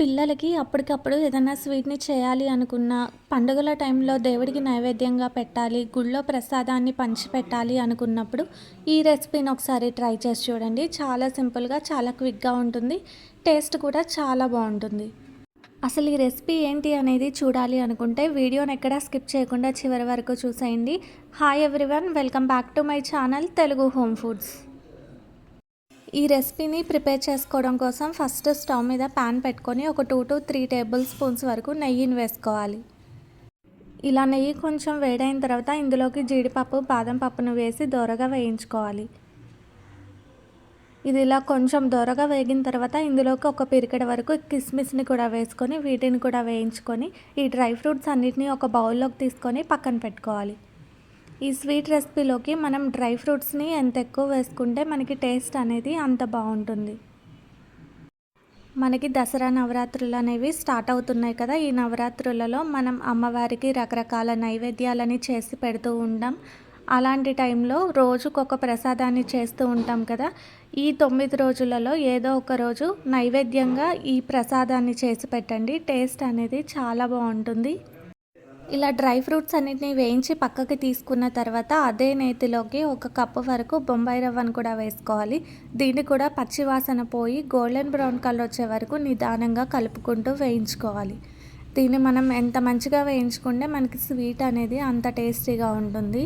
పిల్లలకి అప్పటికప్పుడు ఏదైనా స్వీట్ని చేయాలి అనుకున్న పండుగల టైంలో దేవుడికి నైవేద్యంగా పెట్టాలి గుళ్ళో ప్రసాదాన్ని పంచిపెట్టాలి అనుకున్నప్పుడు ఈ రెసిపీని ఒకసారి ట్రై చేసి చూడండి. చాలా సింపుల్గా చాలా క్విక్గా ఉంటుంది. టేస్ట్ కూడా చాలా బాగుంటుంది. అసలు ఈ రెసిపీ ఏంటి అనేది చూడాలి అనుకుంటే వీడియోని ఎక్కడా స్కిప్ చేయకుండా చివరి వరకు చూసేయండి. Hi everyone welcome back to my channel Telugu home foods ఈ రెసిపీని ప్రిపేర్ చేసుకోవడం కోసం ఫస్ట్ స్టవ్ మీద ప్యాన్ పెట్టుకొని ఒక two to three table spoons వరకు నెయ్యిని వేసుకోవాలి. ఇలా నెయ్యి కొంచెం వేడైన తర్వాత ఇందులోకి జీడిపప్పు బాదం పప్పును వేసి దోరగా వేయించుకోవాలి. ఇది ఇలా కొంచెం దోరగా వేగిన తర్వాత ఇందులోకి ఒక పిరికిడ వరకు కిస్మిస్ని కూడా వేసుకొని వీటిని కూడా వేయించుకొని ఈ డ్రై ఫ్రూట్స్ అన్నిటిని ఒక బౌల్లోకి తీసుకొని పక్కన పెట్టుకోవాలి. ఈ స్వీట్ రెసిపీలోకి మనం డ్రై ఫ్రూట్స్ని ఎంత ఎక్కువ వేసుకుంటే మనకి టేస్ట్ అనేది అంత బాగుంటుంది. మనకి దసరా నవరాత్రులు అనేవి స్టార్ట్ అవుతున్నాయి కదా. ఈ నవరాత్రులలో మనం అమ్మవారికి రకరకాల నైవేద్యాలని చేసి పెడుతూ ఉంటాం. అలాంటి టైంలో రోజుకొక ప్రసాదాన్ని చేస్తూ ఉంటాం కదా. ఈ తొమ్మిది రోజులలో ఏదో ఒక రోజు నైవేద్యంగా ఈ ప్రసాదాన్ని చేసి పెట్టండి. టేస్ట్ అనేది చాలా బాగుంటుంది. ఇలా డ్రై ఫ్రూట్స్ అన్నిటిని వేయించి పక్కకి తీసుకున్న తర్వాత అదే నేతిలోకి ఒక కప్పు వరకు బొంబాయి రవ్వను కూడా వేసుకోవాలి. దీన్ని కూడా పచ్చివాసన పోయి గోల్డెన్ బ్రౌన్ కలర్ వచ్చే వరకు నిదానంగా కలుపుకుంటూ వేయించుకోవాలి. దీన్ని మనం ఎంత మంచిగా వేయించుకుంటే మనకి స్వీట్ అనేది అంత టేస్టీగా ఉంటుంది.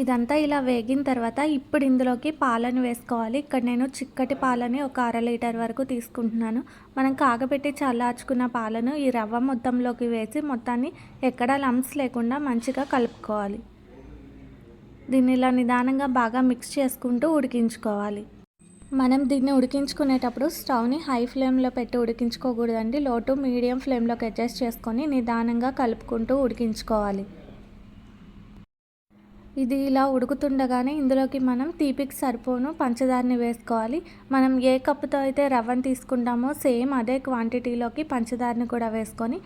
ఇదంతా ఇలా వేగిన తర్వాత ఇప్పుడు ఇందులోకి పాలను వేసుకోవాలి. ఇక్కడ నేను చిక్కటి పాలని ఒక అర లీటర్ వరకు తీసుకుంటున్నాను. మనం కాగబెట్టి చల్లార్చుకున్న పాలను ఈ రవ్వ మొత్తంలోకి వేసి మొత్తాన్ని ఎక్కడా లంప్స్ లేకుండా మంచిగా కలుపుకోవాలి. దీన్ని ఇలా నిదానంగా బాగా మిక్స్ చేసుకుంటూ ఉడికించుకోవాలి. మనం దీన్ని ఉడికించుకునేటప్పుడు స్టవ్ని హై ఫ్లేమ్లో పెట్టి ఉడికించుకోకూడదండి. లో టు మీడియం ఫ్లేమ్లోకి అడ్జస్ట్ చేసుకొని నిదానంగా కలుపుకుంటూ ఉడికించుకోవాలి. ఇది ఇలా ఉడుకుతుండగానే ఇందులోకి మనం తీపికి సరిపోను పంచదారని వేసుకోవాలి. మనం ఏ కప్పుతో అయితే రవ్వను తీసుకుంటామో సేమ్ అదే క్వాంటిటీలోకి పంచదారని కూడా వేసుకొని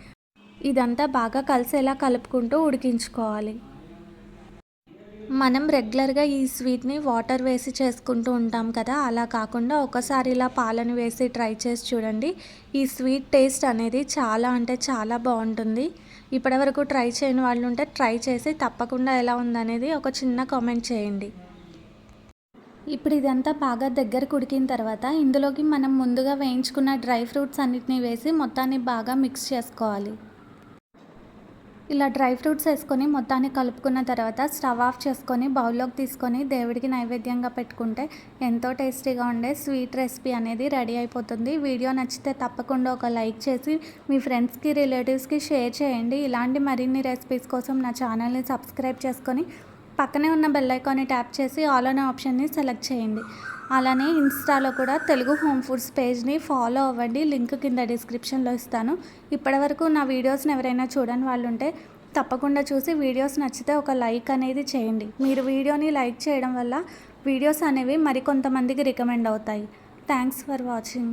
ఇదంతా బాగా కలిసేలా కలుపుకుంటూ ఉడికించుకోవాలి. మనం రెగ్యులర్గా ఈ స్వీట్ని వాటర్ వేసి చేసుకుంటూ ఉంటాం కదా అలా కాకుండా ఒకసారి ఇలా పాలను వేసి ట్రై చేసి చూడండి. ఈ స్వీట్ టేస్ట్ అనేది చాలా అంటే చాలా బాగుంటుంది. ఇప్పటివరకు ట్రై చేయని వాళ్ళు ఉంటే ట్రై చేసి తప్పకుండా ఎలా ఉందనేది ఒక చిన్న కామెంట్ చేయండి. ఇప్పుడు ఇదంతా బాగా దగ్గరకు ఉడికిన తర్వాత ఇందులోకి మనం ముందుగా వేయించుకున్న డ్రై ఫ్రూట్స్ అన్నిటినీ వేసి మొత్తాన్ని బాగా మిక్స్ చేసుకోవాలి. ఇలా డ్రై ఫ్రూట్స్ వేసుకొని మొత్తాన్ని కలుపుకున్న తర్వాత స్టవ్ ఆఫ్ చేసుకొని బౌల్లోకి తీసుకొని దేవుడికి నైవేద్యంగా పెట్టుకుంటే ఎంతో టేస్టీగా ఉండే స్వీట్ రెసిపీ అనేది రెడీ అయిపోతుంది. వీడియో నచ్చితే తప్పకుండా ఒక లైక్ చేసి మీ ఫ్రెండ్స్కి రిలేటివ్స్కి షేర్ చేయండి. ఇలాంటి మరిన్ని రెసిపీస్ కోసం నా ఛానల్ని సబ్స్క్రైబ్ చేసుకొని పక్కనే ఉన్న బెల్ ఐకాన్ని ట్యాప్ చేసి ఆల్ అనే ఆప్షన్ని సెలెక్ట్ చేయండి. అలానే ఇన్స్టాలో కూడా తెలుగు హోమ్ ఫుడ్స్ పేజ్ని ఫాలో అవ్వండి. లింక్ కింద డిస్క్రిప్షన్లో ఇస్తాను. ఇప్పటివరకు నా వీడియోస్ని ఎవరైనా చూడని వాళ్ళు ఉంటే తప్పకుండా చూసి వీడియోస్ నచ్చితే ఒక లైక్ అనేది చేయండి. మీరు వీడియోని లైక్ చేయడం వల్ల వీడియోస్ అనేవి మరికొంతమందికి రికమెండ్ అవుతాయి. Thanks for watching